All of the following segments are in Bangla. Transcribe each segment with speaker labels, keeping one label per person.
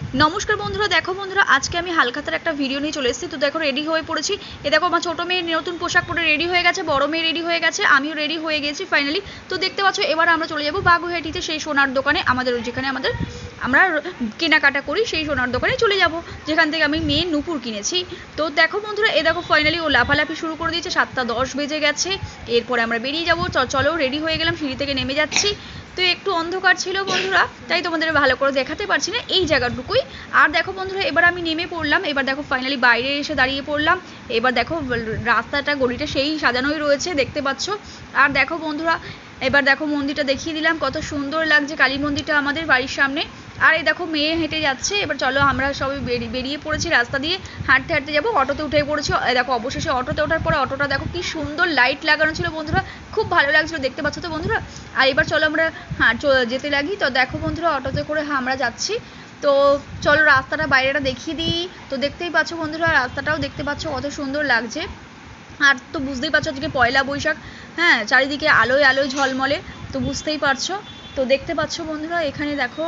Speaker 1: নমস্কার বন্ধুরা, দেখো বন্ধুরা, আজকে আমি হালখাতার একটা ভিডিও নিয়ে চলে এসেছি। তো দেখো রেডি হয়ে পড়েছি। এ দেখো, আমার ছোটো মেয়ে নতুন পোশাক পরে রেডি হয়ে গেছে, বড় মেয়ে রেডি হয়ে গেছে, আমিও রেডি হয়ে গেছি ফাইনালি তো দেখতে পাচ্ছ, এবার আমরা চলে যাব বাগুহাটিতে সেই সোনার দোকানে, আমাদের যেখানে আমাদের আমরা কেনাকাটা করি, সেই সোনার দোকানে চলে যাব, যেখান থেকে আমি মেয়ে নুপুর কিনেছি। তো দেখো বন্ধুরা, এ দেখো ফাইনালি ও লাফালাফি শুরু করে দিয়েছে, সাতটা দশ বেজে গেছে, এরপরে আমরা বেরিয়ে যাব চলো রেডি হয়ে গেলাম, সিঁড়ি থেকে নেমে যাচ্ছি। তো একটু অন্ধকার ছিল বন্ধুরা, তাই তোমাদের ভালো করে দেখাতে পারছি না এই জায়গাটুকুই। আর দেখো বন্ধুরা, এবার আমি নেমে পড়লাম, এবার দেখো ফাইনালি বাইরে এসে দাঁড়িয়ে পড়লাম। এবার দেখো রাস্তাটা, গলিটা সেই সাজানোই রয়েছে, দেখতে পাচ্ছ। আর দেখো বন্ধুরা, এবার দেখো মন্দিরটা দেখিয়ে দিলাম, কত সুন্দর লাগছে কালী মন্দিরটা আমাদের বাড়ির সামনে। আর এই দেখো মেয়ে হেঁটে যাচ্ছে, এবার চলো আমরা সবাই বেরিয়ে পড়েছি রাস্তা দিয়ে। হাঁটতে হাঁটতে যাব, অটোতে উঠে পড়েছি। দেখো অবশেষে অটোতে ওঠার পরে অটোটা দেখো কি সুন্দর লাইট লাগানো ছিল বন্ধুরা। খুব ভালো লাগছিল, দেখতে পাচ্ছ তো বন্ধুরা? আর এবার চলো আমরা হ্যাঁ যেতে লাগি। তো দেখো বন্ধুরা, অটোতে করে হ্যাঁ আমরা যাচ্ছি। তো চলো রাস্তাটা বাইরেটা দেখিয়ে দিই। তো দেখতেই পাচ্ছ বন্ধুরা, রাস্তাটাও দেখতে পাচ্ছ কত সুন্দর লাগছে। আর তো বুঝতেই পারছ আজকে পয়লা বৈশাখ। হ্যাঁ চারিদিকে আলোয় আলোয় ঝলমলে, তো বুঝতেই পারছ। তো দেখতে পাচ্ছ বন্ধুরা, এখানে দেখো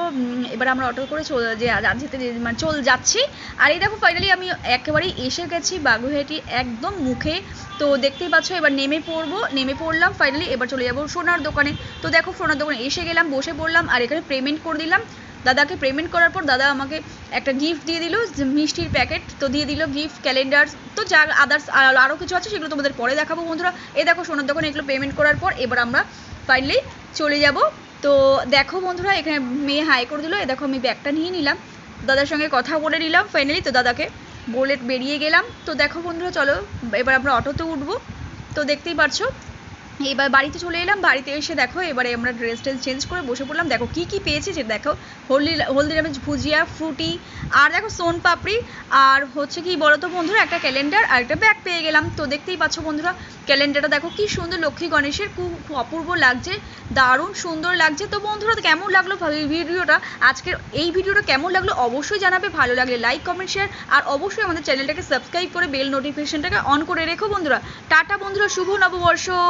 Speaker 1: এবার আমরা অটো করে চল, যে যেতে মানে চল যাচ্ছি। আর এই দেখো ফাইনালি আমি একেবারেই এসে গেছি বাগুইহাটি একদম মুখে। তো দেখতেই পাচ্ছ, এবার নেমে পড়ব, নেমে পড়লাম ফাইনালি এবার চলে যাব সোনার দোকানে। তো দেখো, সোনার দোকানে এসে গেলাম, বসে পড়লাম, আর এখানে পেমেন্ট করে দিলাম। দাদাকে পেমেন্ট করার পর দাদা আমাকে একটা গিফট দিয়ে দিল মিষ্টির প্যাকেট তো দিয়ে দিল গিফট ক্যালেন্ডার তো যা আদার্স আরও কিছু আছে সেগুলো তোমাদের পরে দেখাবো বন্ধুরা। এ দেখো, সোনার দোকানে এগুলো পেমেন্ট করার পর এবার আমরা ফাইনালি চলে যাব। তো দেখো বন্ধুরা, এখানে মেয়ে হাই করে দিল। এ দেখো আমি ব্যাগটা নিয়ে নিলাম। দাদার সঙ্গে কথা বলে নিলাম ফাইনালি তো দাদাকে বলে বেরিয়ে গেলাম। তো দেখো বন্ধুরা, চলো, এবার আমরা অটোতে উঠবো। তো দেখতেই পারছ এবার বাড়িতে চলে এলাম, বাড়িতে এসে দেখো এবারে আমরা ড্রেস ট্রেস চেঞ্জ করে বসে পড়লাম। দেখো কি কি পেয়েছি যে দেখো, হলদি হলদিরামের ভুজিয়া ফ্রুটি আর দেখো সোন পাপড়ি, আর হচ্ছে কি বলতো বন্ধুরা, একটা ক্যালেন্ডার আর একটা ব্যাগ পেয়ে গেলাম। তো দেখতেই পাচ্ছ বন্ধুরা ক্যালেন্ডারটা দেখো কি সুন্দর লক্ষ্মী গণেশের, খুব অপূর্ব লাগছে, দারুণ সুন্দর লাগছে। তো বন্ধুরা কেমন লাগল ভিডিওটা? আজকের এই ভিডিওটা কেমন লাগল অবশ্যই জানাবে। ভালো লাগলে লাইক কমেন্ট শেয়ার আর অবশ্যই আমাদের চ্যানেলটাকে সাবস্ক্রাইব করে বেল নোটিফিকেশনটাকে অন করে রেখো বন্ধুরা। টাটা বন্ধুরা, শুভ নববর্ষ!